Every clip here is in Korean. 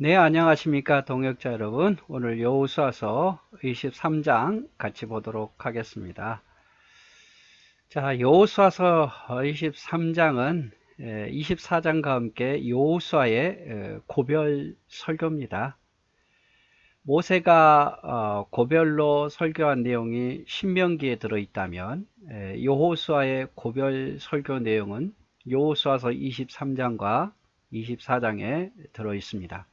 네, 안녕하십니까 동역자 여러분. 오늘 여호수아서 23장 같이 보도록 하겠습니다. 자, 여호수아서 23장은 24장과 함께 여호수아의 고별 설교입니다. 모세가 어, 고별로 설교한 내용이 신명기에 들어있다면 여호수아의 고별 설교 내용은 여호수아서 23장과 24장에 들어 있습니다.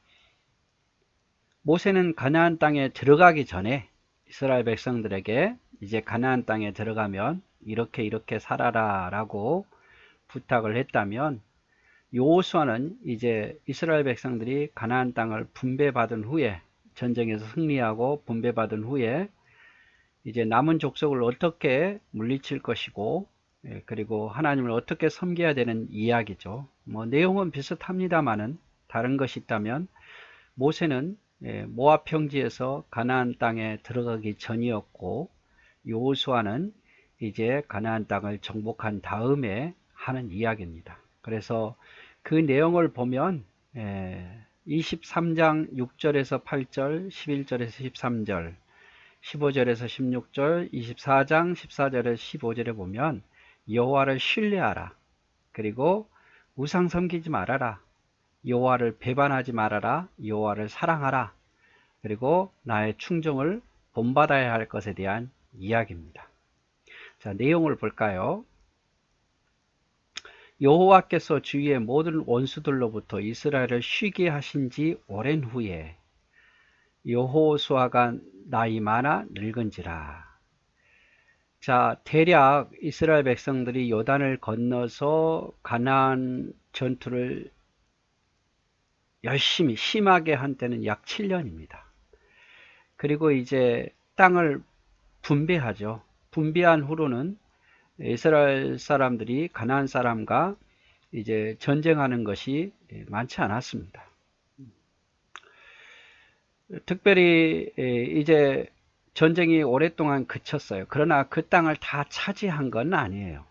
모세는 가나안 땅에 들어가기 전에 이스라엘 백성들에게 이제 가나안 땅에 들어가면 이렇게 이렇게 살아라 라고 부탁을 했다면 요호수아는 이제 이스라엘 백성들이 가나안 땅을 분배받은 후에 전쟁에서 승리하고 분배받은 후에 이제 남은 족속을 어떻게 물리칠 것이고 예, 그리고 하나님을 어떻게 섬겨야 되는 이야기죠. 뭐 내용은 비슷합니다만은 다른 것이 있다면 모세는 예, 모압 평지에서 가나안 땅에 들어가기 전이었고 요호수아는 이제 가나안 땅을 정복한 다음에 하는 이야기입니다. 그래서 그 내용을 보면 23장 6절에서 8절, 11절에서 13절, 15절에서 16절, 24장 14절에서 15절에 보면 여호와를 신뢰하라. 그리고 우상 섬기지 말아라. 여호와를 배반하지 말아라. 여호와를 사랑하라. 그리고 나의 충정을 본받아야 할 것에 대한 이야기입니다. 자, 내용을 볼까요? 여호와께서 주위의 모든 원수들로부터 이스라엘을 쉬게 하신 지 오랜 후에 여호수아가 나이 많아 늙은지라. 자, 대략 이스라엘 백성들이 요단을 건너서 가나안 전투를 열심히 심하게 한 때는 약 7년입니다. 그리고 이제 땅을 분배하죠. 분배한 후로는 이스라엘 사람들이 가나안 사람과 이제 전쟁하는 것이 많지 않았습니다. 특별히 이제 전쟁이 오랫동안 그쳤어요. 그러나 그 땅을 다 차지한 건 아니에요.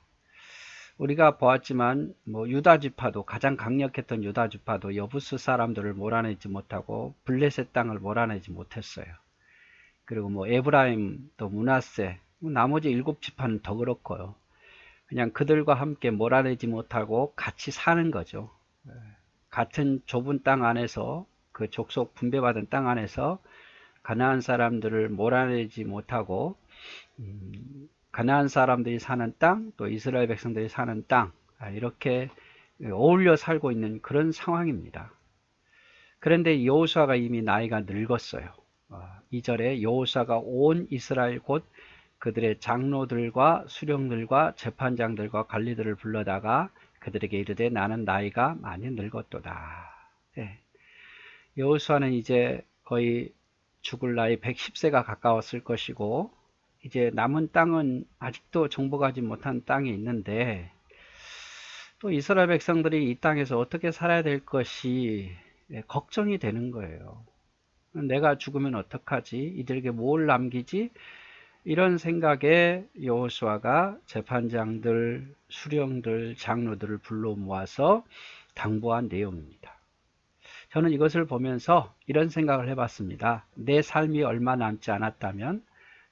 우리가 보았지만 뭐 유다 지파도 가장 강력했던 유다 지파도 여부스 사람들을 몰아내지 못하고 블레셋 땅을 몰아내지 못했어요. 그리고 뭐 에브라임 또 문하세 뭐 나머지 일곱 지파는 더 그렇고요. 그냥 그들과 함께 몰아내지 못하고 같이 사는 거죠. 같은 좁은 땅 안에서 그 족속 분배받은 땅 안에서 가나안 사람들을 몰아내지 못하고 음, 가나안 사람들이 사는 땅, 또 이스라엘 백성들이 사는 땅 아, 이렇게 어울려 살고 있는 그런 상황입니다. 그런데 여호수아가 이미 나이가 늙었어요. 2절에 아, 여호수아가 온 이스라엘 곧 그들의 장로들과 수령들과 재판장들과 관리들을 불러다가 그들에게 이르되 나는 나이가 많이 늙었도다. 네. 여호수아는 이제 거의 죽을 나이 110세가 가까웠을 것이고 이제 남은 땅은 아직도 정복하지 못한 땅이 있는데 또 이스라엘 백성들이 이 땅에서 어떻게 살아야 될 것이 예, 걱정이 되는 거예요. 내가 죽으면 어떡하지? 이들에게 뭘 남기지? 이런 생각에 여호수아가 재판장들, 수령들, 장로들을 불러 모아서 당부한 내용입니다. 저는 이것을 보면서 이런 생각을 해봤습니다. 내 삶이 얼마 남지 않았다면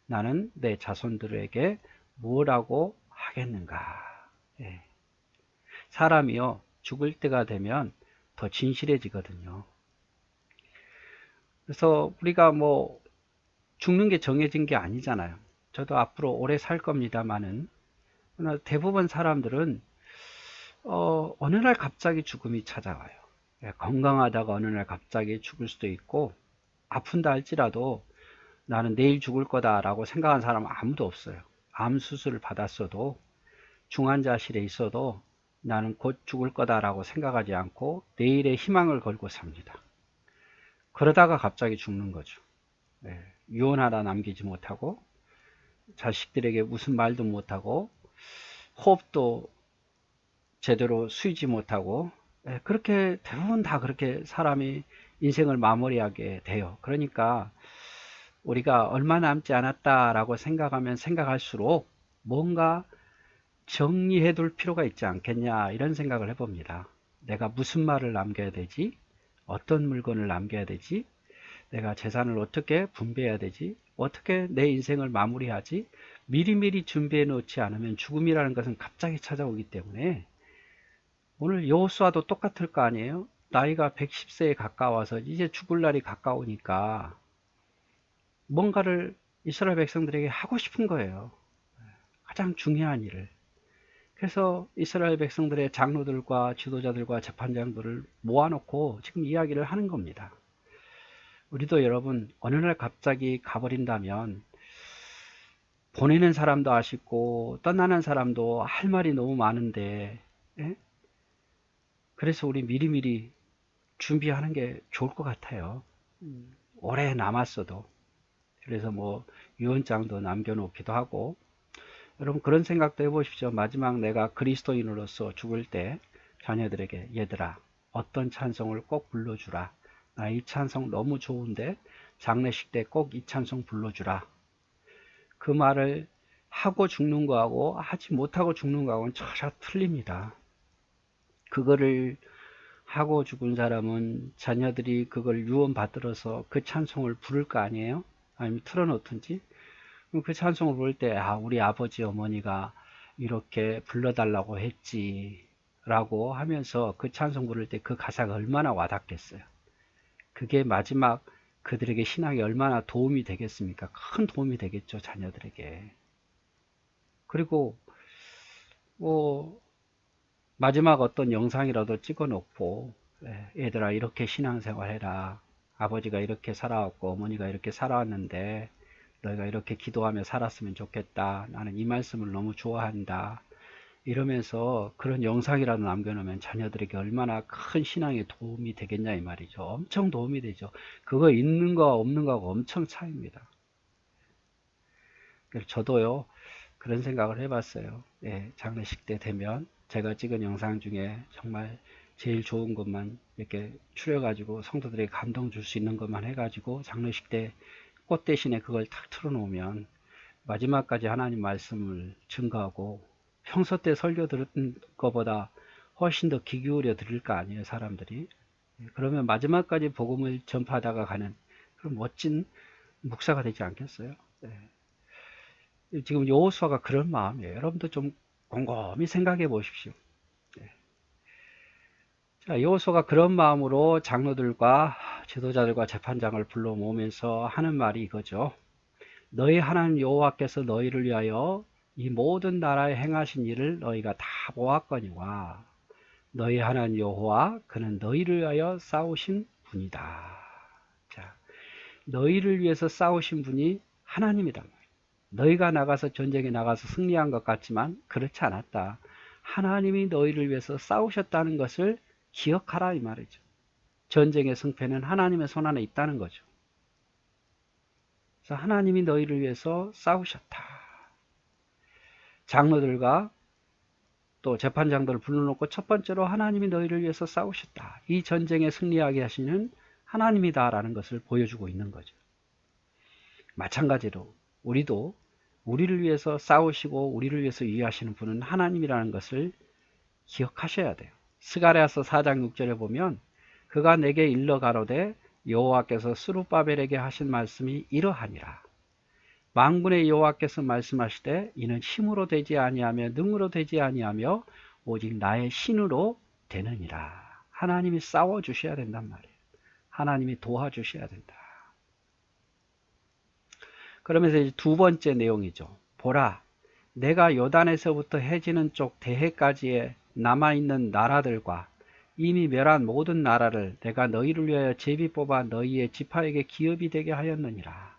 나는 내 자손들에게 뭐라고 하겠는가. 예. 사람이요, 죽을 때가 되면 더 진실해지거든요. 그래서 우리가 뭐 죽는 게 정해진 게 아니잖아요. 저도 앞으로 오래 살 겁니다만은 대부분 사람들은 어, 어느 날 갑자기 죽음이 찾아와요. 예, 건강하다가 어느 날 갑자기 죽을 수도 있고 아픈다 할지라도 나는 내일 죽을 거다라고 생각한 사람은 아무도 없어요. 암 수술을 받았어도 중환자실에 있어도 나는 곧 죽을 거다라고 생각하지 않고 내일의 희망을 걸고 삽니다. 그러다가 갑자기 죽는 거죠. 네, 유언 하나 남기지 못하고 자식들에게 무슨 말도 못하고 호흡도 제대로 쉬지 못하고 예, 그렇게 대부분 다 그렇게 사람이 인생을 마무리하게 돼요. 그러니까 우리가 얼마 남지 않았다라고 생각하면 생각할수록 뭔가 정리해 둘 필요가 있지 않겠냐 이런 생각을 해봅니다. 내가 무슨 말을 남겨야 되지? 어떤 물건을 남겨야 되지? 내가 재산을 어떻게 분배해야 되지? 어떻게 내 인생을 마무리하지? 미리미리 준비해 놓지 않으면 죽음이라는 것은 갑자기 찾아오기 때문에 오늘 여호수아도 똑같을 거 아니에요? 나이가 110세에 가까워서 이제 죽을 날이 가까우니까 뭔가를 이스라엘 백성들에게 하고 싶은 거예요. 가장 중요한 일을. 그래서 이스라엘 백성들의 장로들과 지도자들과 재판장들을 모아놓고 지금 이야기를 하는 겁니다. 우리도 여러분 어느 날 갑자기 가버린다면 보내는 사람도 아쉽고 떠나는 사람도 할 말이 너무 많은데 예? 그래서 우리 미리미리 준비하는 게 좋을 것 같아요. 음, 오래 남았어도 그래서 뭐 유언장도 남겨놓기도 하고 여러분 그런 생각도 해보십시오. 마지막 내가 그리스도인으로서 죽을 때 자녀들에게 얘들아 어떤 찬송을 꼭 불러주라. 나 이 찬송 너무 좋은데 장례식 때 꼭 이 찬송 불러주라. 그 말을 하고 죽는 거하고 하지 못하고 죽는 거하고는 전혀 틀립니다. 그거를 하고 죽은 사람은 자녀들이 그걸 유언 받들어서 그 찬송을 부를 거 아니에요? 아니면 틀어놓든지 그 찬송을 부를 때 아, 우리 아버지 어머니가 이렇게 불러달라고 했지 라고 하면서 그 찬송 부를 때 그 가사가 얼마나 와닿겠어요. 그게 마지막 그들에게 신앙이 얼마나 도움이 되겠습니까? 큰 도움이 되겠죠, 자녀들에게. 그리고 뭐 마지막 어떤 영상이라도 찍어 놓고 예, 얘들아 이렇게 신앙생활 해라. 아버지가 이렇게 살아왔고 어머니가 이렇게 살아왔는데 너희가 이렇게 기도하며 살았으면 좋겠다. 나는 이 말씀을 너무 좋아한다. 이러면서 그런 영상이라도 남겨놓으면 자녀들에게 얼마나 큰 신앙에 도움이 되겠냐 이 말이죠. 엄청 도움이 되죠. 그거 있는 거 없는 거하고 엄청 차이입니다. 그래서 저도요 그런 생각을 해봤어요. 예, 장례식 때 되면 제가 찍은 영상 중에 정말 제일 좋은 것만 이렇게 추려가지고 성도들에게 감동 줄 수 있는 것만 해가지고 장례식 때 꽃 대신에 그걸 탁 틀어놓으면 마지막까지 하나님 말씀을 증거하고 평소 때 설교 들은 것보다 훨씬 더 귀 기울여 들을 거 아니에요 사람들이 그러면 마지막까지 복음을 전파하다가 가는 그런 멋진 목사가 되지 않겠어요 네. 지금 여호수아가 그런 마음이에요 여러분도 좀 곰곰이 생각해 보십시오 네. 자, 여호수아가 그런 마음으로 장로들과 지도자들과 재판장을 불러 모으면서 하는 말이 이거죠. 너희 하나님 여호와께서 너희를 위하여 이 모든 나라에 행하신 일을 너희가 다 보았거니와 너희 하나님 여호와 그는 너희를 위하여 싸우신 분이다. 자, 너희를 위해서 싸우신 분이 하나님이다. 너희가 나가서 전쟁에 나가서 승리한 것 같지만 그렇지 않았다. 하나님이 너희를 위해서 싸우셨다는 것을 기억하라 이 말이죠. 전쟁의 승패는 하나님의 손 안에 있다는 거죠. 그래서 하나님이 너희를 위해서 싸우셨다. 장로들과 또 재판장들을 불러놓고 첫 번째로 하나님이 너희를 위해서 싸우셨다. 이 전쟁에 승리하게 하시는 하나님이다라는 것을 보여주고 있는 거죠. 마찬가지로 우리도 우리를 위해서 싸우시고 우리를 위해서 위하시는 분은 하나님이라는 것을 기억하셔야 돼요. 스가랴서 4장 6절에 보면 그가 내게 일러 가로되 여호와께서 스룹바벨에게 하신 말씀이 이러하니라. 망군의 여호와께서 말씀하시되 이는 힘으로 되지 아니하며 능으로 되지 아니하며 오직 나의 신으로 되느니라. 하나님이 싸워 주셔야 된단 말이에요. 하나님이 도와주셔야 된다. 그러면서 이제 두 번째 내용이죠. 보라, 내가 요단에서부터 해지는 쪽 대해까지의 남아있는 나라들과 이미 멸한 모든 나라를 내가 너희를 위하여 제비 뽑아 너희의 지파에게 기업이 되게 하였느니라.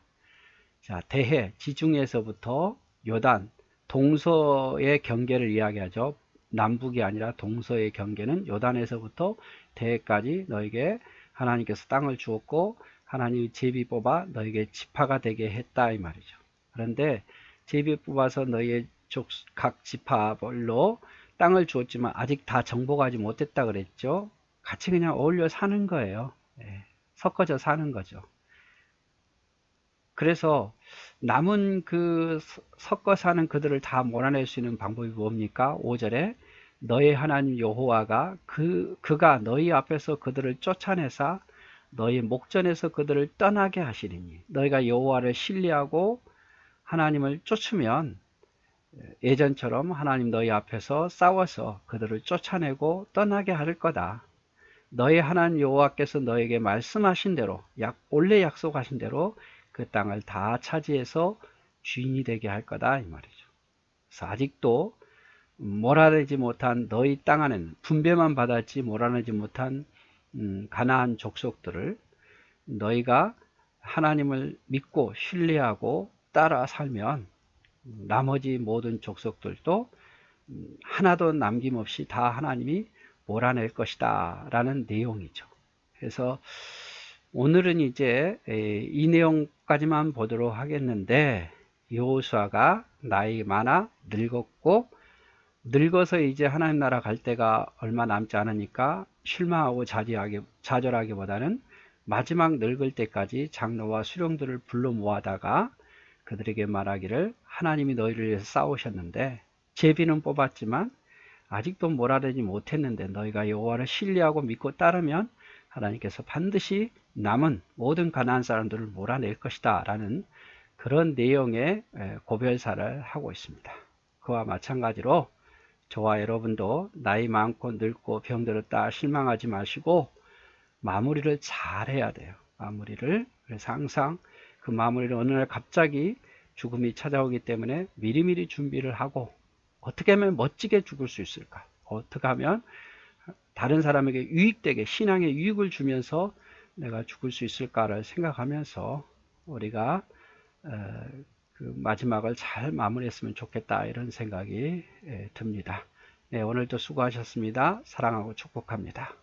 자, 대해, 지중에서부터 요단, 동서의 경계를 이야기하죠. 남북이 아니라 동서의 경계는 요단에서부터 대해까지 너에게 하나님께서 땅을 주었고 하나님이 제비 뽑아 너에게 지파가 되게 했다 이 말이죠. 그런데 제비 뽑아서 너희의 각 지파별로 땅을 주었지만 아직 다 정복하지 못했다 그랬죠. 같이 그냥 어울려 사는 거예요. 네, 섞어져 사는 거죠. 그래서 남은 그 섞어 사는 그들을 다 몰아낼 수 있는 방법이 뭡니까? 5절에 너희 하나님 여호와가 그 그가 너희 앞에서 그들을 쫓아내사 너희 목전에서 그들을 떠나게 하시리니 너희가 여호와를 신뢰하고 하나님을 쫓으면 예전처럼 하나님 너희 앞에서 싸워서 그들을 쫓아내고 떠나게 할 거다. 너희 하나님 여호와께서 너에게 말씀하신 대로 약 원래 약속하신 대로 그 땅을 다 차지해서 주인이 되게 할 거다 이 말이죠. 그래서 아직도 몰아내지 못한 너희 땅 안에는 분배만 받았지 몰아내지 못한 음, 가나안 족속들을 너희가 하나님을 믿고 신뢰하고 따라 살면 나머지 모든 족속들도 음, 하나도 남김없이 다 하나님이 몰아낼 것이다 라는 내용이죠. 그래서 오늘은 이제 이 내용까지만 보도록 하겠는데 여호수아가 나이 많아 늙었고 늙어서 이제 하나님 나라 갈 때가 얼마 남지 않으니까 실망하고 자지하기, 좌절하기보다는 마지막 늙을 때까지 장로와 수령들을 불러 모아다가 그들에게 말하기를 하나님이 너희를 위해서 싸우셨는데 제비는 뽑았지만 아직도 몰아내지 못했는데 너희가 여호와를 신뢰하고 믿고 따르면 하나님께서 반드시 남은 모든 가나안 사람들을 몰아낼 것이다 라는 그런 내용의 고별사를 하고 있습니다. 그와 마찬가지로 저와 여러분도 나이 많고 늙고 병들었다 실망하지 마시고 마무리를 잘 해야 돼요. 마무리를 그래서 항상 그 마무리를 어느 날 갑자기 죽음이 찾아오기 때문에 미리미리 준비를 하고 어떻게 하면 멋지게 죽을 수 있을까? 어떻게 하면 다른 사람에게 유익되게 신앙에 유익을 주면서 내가 죽을 수 있을까를 생각하면서 우리가 그 마지막을 잘 마무리했으면 좋겠다 이런 생각이 듭니다. 네, 오늘도 수고하셨습니다. 사랑하고 축복합니다.